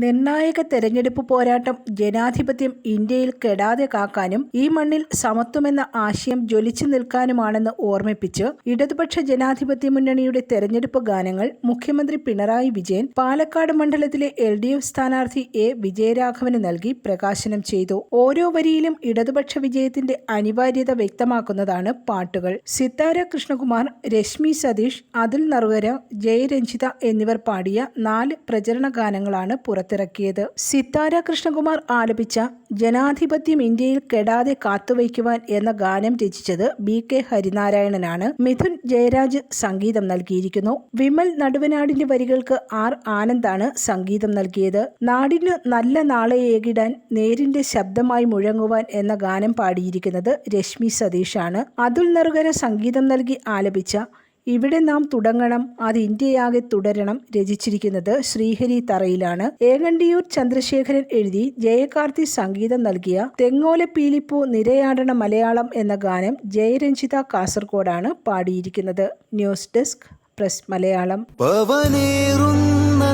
നിർണായക തെരഞ്ഞെടുപ്പ് പോരാട്ടം ജനാധിപത്യം ഇന്ത്യയിൽ കെടാതെ കാക്കാനും ഈ മണ്ണിൽ സമത്വമെന്ന ആശയം ജ്വലിച്ചു നിൽക്കാനുമാണെന്ന് ഓർമ്മിപ്പിച്ച് ഇടതുപക്ഷ ജനാധിപത്യ മുന്നണിയുടെ തെരഞ്ഞെടുപ്പ് ഗാനങ്ങൾ മുഖ്യമന്ത്രി പിണറായി വിജയൻ പാലക്കാട് മണ്ഡലത്തിലെ എൽ ഡി എഫ് സ്ഥാനാർത്ഥി എ വിജയരാഘവന് നൽകി പ്രകാശനം ചെയ്തു. ഓരോ വരിയിലും ഇടതുപക്ഷ വിജയത്തിന്റെ അനിവാര്യത വ്യക്തമാക്കുന്നതാണ് പാട്ടുകൾ. സിത്താര കൃഷ്ണകുമാർ രശ്മി സതീഷ് അതുൽ നറുകര ജയരഞ്ജിത എന്നിവർ പാടിയ നാല് പ്രചരണ ഗാനങ്ങളാണ് പുറത്തിറക്കിയത്. സിത്താര കൃഷ്ണകുമാർ ആലപിച്ച ജനാധിപത്യം ഇന്ത്യയിൽ കെടാതെ കാത്തുവയ്ക്കുവാൻ എന്ന ഗാനം രചിച്ചത് ബി കെ ഹരിനാരായണനാണ്. മിഥുൻ ജയരാജ് സംഗീതം നൽകിയിരിക്കുന്നു. വിമൽ നടുവനാടിന്റെ വരികൾക്ക് ആർ ആനന്ദാണ് സംഗീതം നൽകിയത്. നാടിന് നല്ല നാളെ ഏകിടാൻ നേരിന്റെ ശബ്ദമായി മുഴങ്ങുവാൻ എന്ന ഗാനം പാടിയിരിക്കുന്നത് രശ്മി സതീഷാണ്. അതുൽ നറുകര സംഗീതം നൽകി ആലപിച്ച ഇവിടെ നാം തുടങ്ങണം അത് ഇന്ത്യയാകെ തുടരണം രചിച്ചിരിക്കുന്നത് ശ്രീഹരി തറയിലാണ്. ഏകണ്ടിയൂർ ചന്ദ്രശേഖരൻ എഴുതി ജയകാർത്തി സംഗീതം നൽകിയ തെങ്ങോല പീലിപ്പൂ നിരയാടണ മലയാളം എന്ന ഗാനം ജയരഞ്ജിത കാസർഗോഡാണ് പാടിയിരിക്കുന്നത്. News desk press Malayalam. പവനേറുന്ന